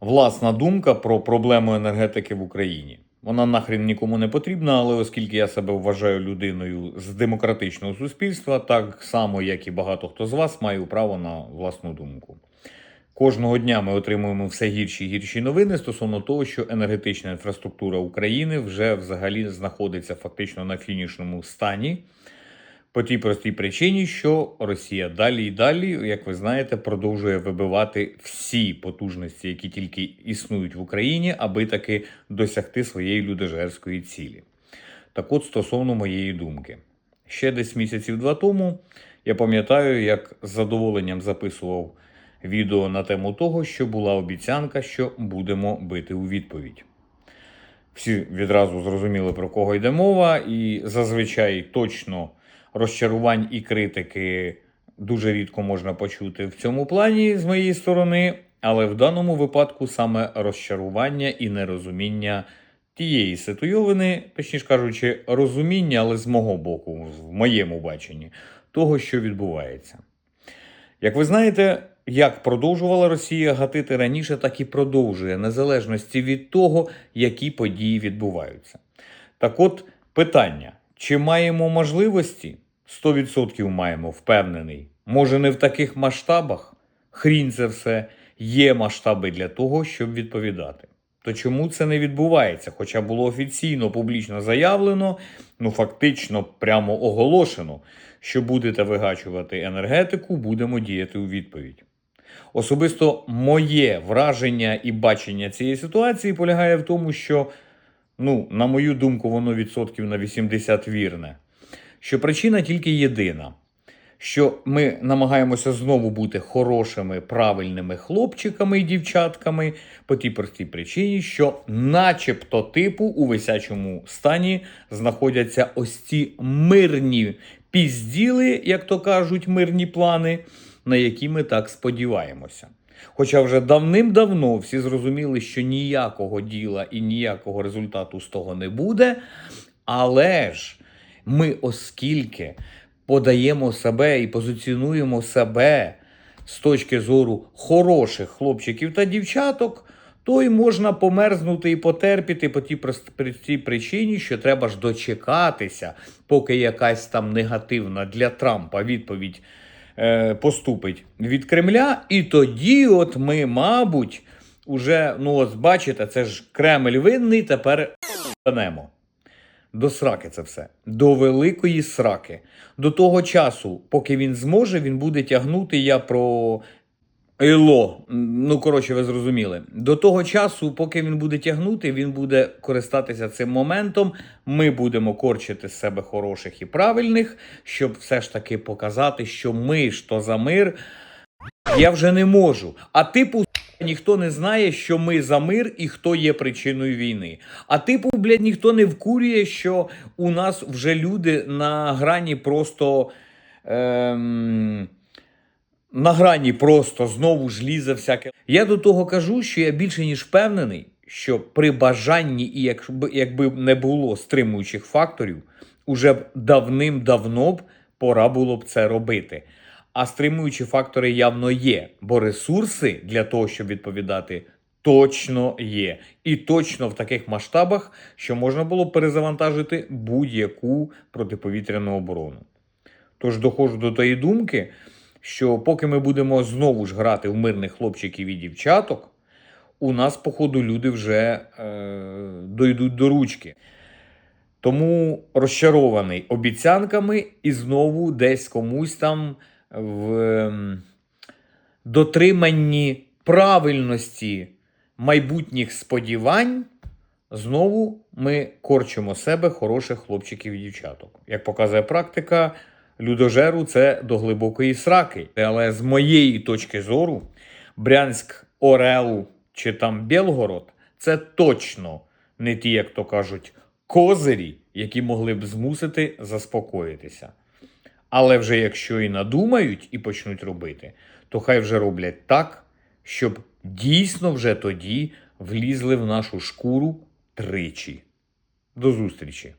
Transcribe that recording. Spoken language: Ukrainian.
власна думка про проблему енергетики в Україні. Вона нахрен нікому не потрібна, але оскільки я себе вважаю людиною з демократичного суспільства, так само як і багато хто з вас, маю право на власну думку. Кожного дня ми отримуємо все гірші і гірші новини стосовно того, що енергетична інфраструктура України вже взагалі знаходиться фактично на фінішному стані. По тій простій причині, що Росія далі і далі, як ви знаєте, продовжує вибивати всі потужності, які тільки існують в Україні, аби таки досягти своєї людожерської цілі. Так от, стосовно моєї думки, ще десь місяців два тому я пам'ятаю, як з задоволенням записував відео на тему того, що була обіцянка, що будемо бити у відповідь. Всі відразу зрозуміли, про кого йде мова, і зазвичай точно розчарувань і критики дуже рідко можна почути в цьому плані з моєї сторони, але в даному випадку саме розчарування і нерозуміння тієї ситуйовини, точніше кажучи, розуміння, але з мого боку, в моєму баченні, того, що відбувається. Як ви знаєте, як продовжувала Росія гатити раніше, так і продовжує, незалежності від того, які події відбуваються. Так от питання: чи маємо можливості? 100% маємо, впевнений. Може, не в таких масштабах? Хрінь це все. Є масштаби для того, щоб відповідати. То чому це не відбувається? Хоча було офіційно публічно заявлено, ну фактично прямо оголошено, що будете вигачувати енергетику, будемо діяти у відповідь. Особисто моє враження і бачення цієї ситуації полягає в тому, що, ну, на мою думку, воно відсотків на 80 вірне. Що причина тільки єдина, що ми намагаємося знову бути хорошими, правильними хлопчиками і дівчатками по тій простій причині, що, начебто, типу, у висячому стані знаходяться ось ці мирні пізділи, як то кажуть, мирні плани, на які ми так сподіваємося. Хоча вже давним-давно всі зрозуміли, що ніякого діла і ніякого результату з того не буде. Але ж ми, оскільки подаємо себе і позиціонуємо себе з точки зору хороших хлопчиків та дівчаток, то й можна померзнути і потерпіти по тій прост- простій причині, що треба ж дочекатися, поки якась там негативна для Трампа відповідь е, поступить від Кремля. І тоді, от ми, мабуть, уже, ну ось бачите, це ж Кремль винний, тепер. До сраки це все. До великої сраки. До того часу, поки він зможе, він буде тягнути я про Іло. Ну, коротше, ви зрозуміли. До того часу, поки він буде тягнути, він буде користатися цим моментом. Ми будемо корчити з себе хороших і правильних, щоб все ж таки показати, що ми то за мир. Я вже не можу. А типу, ніхто не знає, що ми за мир і хто є причиною війни. А типу, блядь, ніхто не вкурює, що у нас вже люди на грані просто. Ем... На грані просто знову ж лізе всяке. Я до того кажу, що я більше ніж впевнений, що при бажанні і якби, якби не було стримуючих факторів, уже б давним-давно б пора було б це робити. А стримуючі фактори явно є, бо ресурси для того, щоб відповідати, точно є. І точно в таких масштабах, що можна було перезавантажити будь-яку протиповітряну оборону. Тож доходжу до тої думки, що поки ми будемо знову ж грати в мирних хлопчиків і дівчаток, у нас, походу, люди вже е, дойдуть до ручки. Тому розчарований обіцянками і знову десь комусь там в ем, дотриманні правильності майбутніх сподівань. Знову ми корчимо себе хороших хлопчиків і дівчаток. Як показує практика, людожеру це до глибокої сраки. Але з моєї точки зору, Брянськ, Орел чи там Білгород це точно не ті, як то кажуть, козирі, які могли б змусити заспокоїтися. Але вже якщо і надумають і почнуть робити, то хай вже роблять так, щоб дійсно вже тоді влізли в нашу шкуру тричі. До зустрічі!